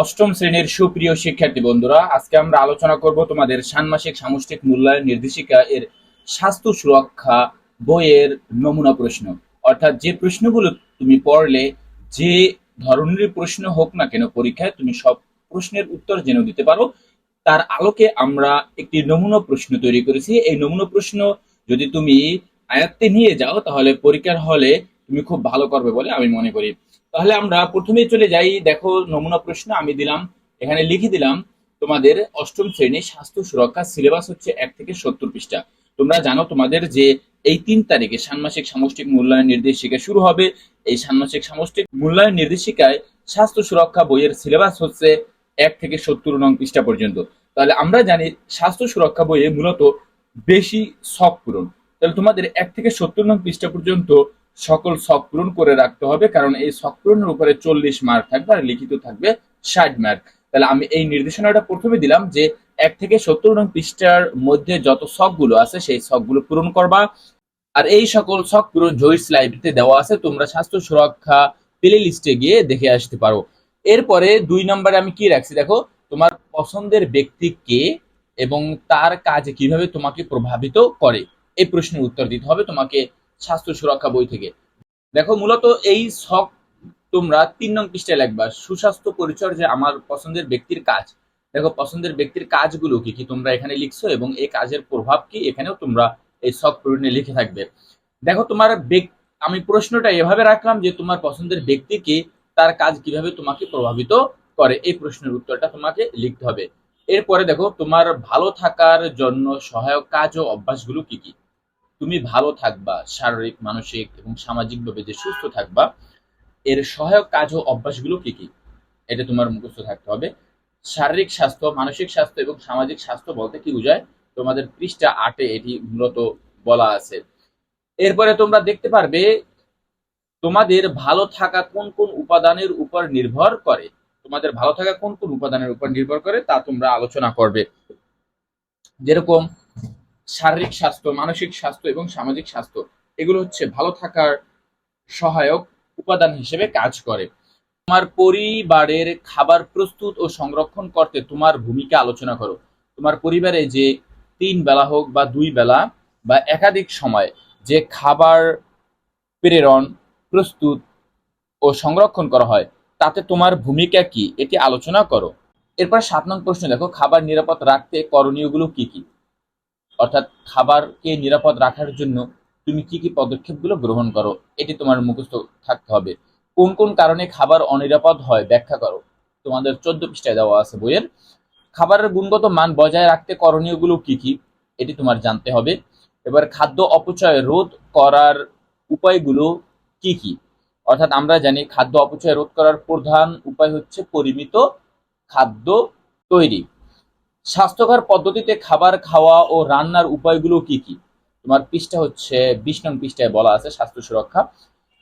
অষ্টম শ্রেণির সুপ্রিয় শিক্ষার্থী বন্ধুরা, আজকে আমরা আলোচনা করব তোমাদের ষান্মাসিক সামষ্টিক মূল্যায়ন নির্দেশিকা এর স্বাস্থ্য সুরক্ষা বইয়ের নমুনা প্রশ্ন। অর্থাৎ যে প্রশ্নগুলো তুমি পড়লে, যে ধরনের প্রশ্ন হোক না কেন পরীক্ষায়, তুমি সব প্রশ্নের উত্তর জেনে দিতে পারো। তার আলোকে আমরা একটি নমুনা প্রশ্ন তৈরি করেছি। এই নমুনা প্রশ্ন যদি তুমি আয়ত্তে নিয়ে যাও, তাহলে পরীক্ষার হলে তুমি খুব ভালো করবে বলে আমি মনে করি। তাহলে আমরা প্রথমেই চলে যাই। দেখো নমুনা প্রশ্ন আমি দিলাম, এখানে লিখে দিলাম, তোমাদের অষ্টম শ্রেণি স্বাস্থ্য সুরক্ষা সিলেবাস হচ্ছে এক থেকে সত্তর পৃষ্ঠা। তোমরা জানো তোমাদের যে এই তিন তারিখে ষান্মাসিক সামষ্টিক মূল্যায়ন নির্দেশিকা শুরু হবে। এই ষান্মাসিক সামষ্টিক মূল্যায়ন নির্দেশিকায় স্বাস্থ্য সুরক্ষা বইয়ের সিলেবাস হচ্ছে এক থেকে সত্তর নং পৃষ্ঠা পর্যন্ত। তাহলে আমরা জানি স্বাস্থ্য সুরক্ষা বইয়ে মূলত বেশি শখ পূরণ। তাহলে তোমাদের এক থেকে সত্তর নং পৃষ্ঠা পর্যন্ত সকল শখ পূরণ করে রাখতে হবে, কারণ এই শখ পূরণের উপরে চল্লিশ মার্ক থাকবে আর লিখিত থাকবে ষাট মার্ক তাহলে আমি এই নির্দেশনাটা প্রথমে দিলাম যে এক থেকে সত্তর নং পৃষ্ঠার মধ্যে যত শখগুলো আছে, সেই শখগুলো পূরণ করবা। আর এই সকল শখ পূরণ জয়িস লাইব্রেরিতে দেওয়া আছে, তোমরা স্বাস্থ্য সুরক্ষা প্লে লিস্টে গিয়ে দেখে আসতে পারো। এরপরে দুই নম্বরে আমি কি রাখছি দেখো, তোমার পছন্দের ব্যক্তি কে এবং তার কাজ কীভাবে তোমাকে প্রভাবিত করে? এই প্রশ্নের উত্তর দিতে হবে। তোমাকে স্বাস্থ্য সুরক্ষা বই থেকে। দেখো, মূলত এই শখ তোমরা তিন নং পৃষ্ঠায় লিখবা, সুস্বাস্থ্য পরিচর্যা আমার পছন্দের ব্যক্তির কাজ। দেখো, পছন্দের ব্যক্তির কাজগুলো কি কি তোমরা এখানে লিখছো এবং এই কাজের প্রভাব কি, এখানেও তোমরা এই শখ পূরণে লিখে থাকবে। দেখো, তোমার আমি প্রশ্নটা এভাবে রাখলাম যে তোমার পছন্দের ব্যক্তিকে তার কাজ কীভাবে তোমাকে প্রভাবিত করে, এই প্রশ্নের উত্তরটা তোমাকে লিখতে হবে। এরপরে দেখো, তোমার ভালো থাকার জন্য সহায়ক কাজ ও অভ্যাসগুলো কি কি? তুমি ভালো থাকবা, শারীরিক, মানসিক এবং সামাজিকভাবে যে সুস্থ থাকবা, এর সহায়ক কাজ ও অভ্যাসগুলো কি কি? এটা তোমার মুখস্থ থাকতে হবে। শারীরিক স্বাস্থ্য, মানসিক স্বাস্থ্য এবং সামাজিক স্বাস্থ্য বলতে কি বোঝায়? তোমাদের পৃষ্ঠা আটে এটি মূলত বলা আছে। এরপরে তোমরা দেখতে পারবে তোমাদের ভালো থাকা কোন কোন উপাদানের উপর নির্ভর করে। তোমাদের ভালো থাকা কোন কোন উপাদানের উপর নির্ভর করে তা তোমরা আলোচনা করবে। যেরকম শারীরিক স্বাস্থ্য, মানসিক স্বাস্থ্য এবং সামাজিক স্বাস্থ্য, এগুলো হচ্ছে ভালো থাকার সহায়ক উপাদান হিসেবে কাজ করে। তোমার পরিবারের খাবার প্রস্তুত ও সংরক্ষণ করতে তোমার ভূমিকা আলোচনা করো। তোমার পরিবারে যে তিন বেলা হোক বা দুই বেলা বা একাধিক সময় যে খাবার প্রেরণ, প্রস্তুত ও সংরক্ষণ করা হয়, তাতে তোমার ভূমিকা কি, এটি আলোচনা করো। এরপর সাত নং প্রশ্ন দেখো, খাবার নিরাপদ রাখতে করণীয়গুলো কি কি? অর্থাৎ খাবারকে নিরাপদ রাখার জন্য তুমি কি কি পদক্ষেপগুলো গ্রহণ করো, এটি তোমার মুখস্থ থাকতে হবে। কোন কোন কারণে খাবার অনিরাপদ হয় ব্যাখ্যা করো। তোমাদের চোদ্দ পৃষ্ঠায় দেওয়া আছে বইয়ের। খাবারের গুণগত মান বজায় রাখতে করণীয়গুলো কি কি, এটি তোমার জানতে হবে। এবার খাদ্য অপচয় রোধ করার উপায়গুলো কি কি? অর্থাৎ আমরা জানি খাদ্য অপচয় রোধ করার প্রধান উপায় হচ্ছে পরিমিত খাদ্য তৈরি। স্বাস্থ্যকর পদ্ধতিতে খাবার খাওয়া ও রান্নার উপায়গুলো কি কি? তোমার পৃষ্ঠা হচ্ছে বিশ নং পৃষ্ঠায় বলা আছে, স্বাস্থ্য সুরক্ষা।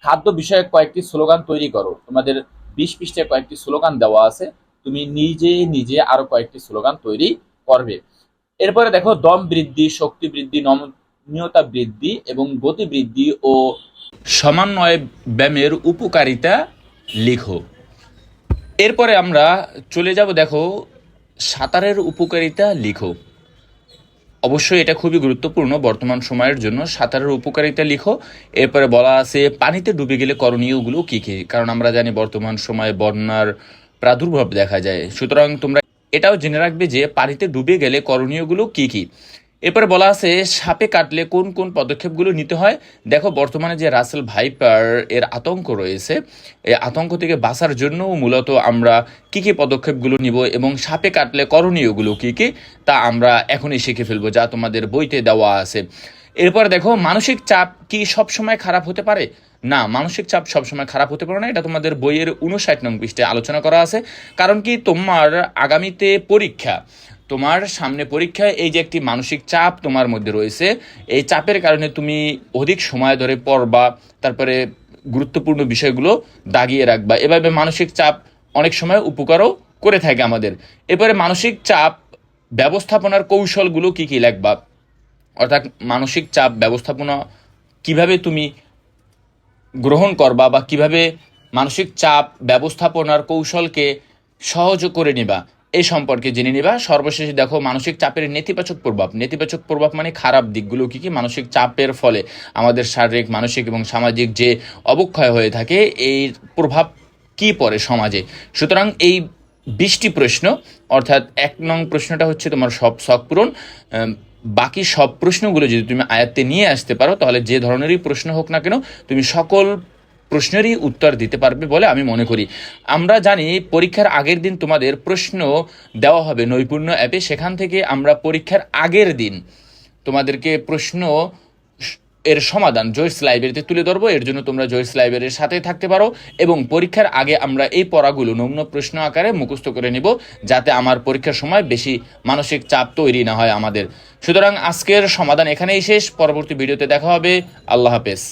খাদ্য বিষয়ে কয়েকটি স্লোগান তৈরি করো। তোমাদের বিশ পৃষ্ঠায় কয়েকটি স্লোগান দেওয়া আছে। তুমি নিজে নিজে আরও কয়েকটি স্লোগান তৈরি করবে। এরপরে দেখো, দম বৃদ্ধি, শক্তি বৃদ্ধি, নমনীয়তা বৃদ্ধি এবং গতি বৃদ্ধি ও সমন্বয় ব্যায়ামের উপকারিতা লিখো। এরপরে আমরা চলে যাব, দেখো সাঁতারের উপকারিতা লিখো। অবশ্যই এটা খুবই গুরুত্বপূর্ণ বর্তমান সময়ের জন্য। সাঁতারের উপকারিতা লিখো। এরপরে বলা আছে, পানিতে ডুবে গেলে করণীয়গুলো কী কী? কারণ আমরা জানি বর্তমান সময়ে বন্যার প্রাদুর্ভাব দেখা যায়। সুতরাং তোমরা এটাও জেনে রাখবে যে পানিতে ডুবে গেলে করণীয়গুলো কী কী? এরপরে বলা আছে, সাপে কাটলে কোন কোন পদক্ষেপগুলো নিতে হয়? দেখো, বর্তমানে যে রাসেল ভাইপার এর আতঙ্ক রয়েছে এই আতঙ্ক থেকে বাঁচার জন্য মূলত আমরা কি কি পদক্ষেপগুলো নিব এবং সাপে কাটলে করণীয়গুলো কি কি, তা আমরা এখনই শিখে ফেলব, যা তোমাদের বইতে দেওয়া আছে। এরপর দেখো, মানসিক চাপ কি সবসময় খারাপ হতে পারে? না, মানসিক চাপ সবসময় খারাপ হতে পারে না, এটা তোমাদের বইয়ের উনষাট নং পৃষ্ঠায় আলোচনা করা আছে, কারণ কি তোমার আগামীতে পরীক্ষা। তোমার সামনে পরীক্ষায় এই যে একটি মানসিক চাপ তোমার মধ্যে রয়েছে, এই চাপের কারণে তুমি অধিক সময় ধরে পড়বা, তারপরে গুরুত্বপূর্ণ বিষয়গুলো দাগিয়ে রাখবা। এভাবে মানসিক চাপ অনেক সময় উপকারও করে থাকে আমাদের। এরপরে মানসিক চাপ ব্যবস্থাপনার কৌশলগুলো কি কি লাগবা? অর্থাৎ মানসিক চাপ ব্যবস্থাপনা কীভাবে তুমি গ্রহণ করবা বা কীভাবে মানসিক চাপ ব্যবস্থাপনার কৌশলকে সহজ করে নিবা? এই সম্পর্কে জেনে নিবা। সর্বশেষে দেখো, মানসিক চাপের নেতিবাচক প্রভাব। নেতিবাচক প্রভাব মানে খারাপ দিকগুলো কি কি? মানসিক চাপের ফলে আমাদের শারীরিক, মানসিক এবং সামাজিক যে অবক্ষয় হয়ে থাকে, এই প্রভাব কি পড়ে সমাজে? সুতরাং এই বিশটি প্রশ্ন, অর্থাৎ এক নং প্রশ্নটা হচ্ছে তোমার সব শখ পূরণ। বাকি সব প্রশ্নগুলো যদি তুমি আয়ত্তে নিয়ে আসতে পারো, তাহলে যে ধরনেরই প্রশ্ন হোক না কেন, তুমি সকল প্রশ্নেরই উত্তর দিতে পারবে বলে আমি মনে করি। আমরা জানি পরীক্ষার আগের দিন তোমাদের প্রশ্ন দেওয়া হবে নৈপুণ্য অ্যাপে। সেখান থেকে আমরা পরীক্ষার আগের দিন তোমাদেরকে প্রশ্ন এর সমাধান জয়েস লাইব্রেরিতে তুলে ধরবো। এর জন্য তোমরা জয়েস লাইব্রেরির সাথে থাকতে পারো এবং পরীক্ষার আগে আমরা এই পড়াগুলো নমুনা প্রশ্ন আকারে মুখস্থ করে নিব যাতে আমার পরীক্ষার সময় বেশি মানসিক চাপ তৈরি না হয় আমাদের। সুতরাং আজকের সমাধান এখানেই শেষ। পরবর্তী ভিডিওতে দেখা হবে। আল্লাহ হাফেজ।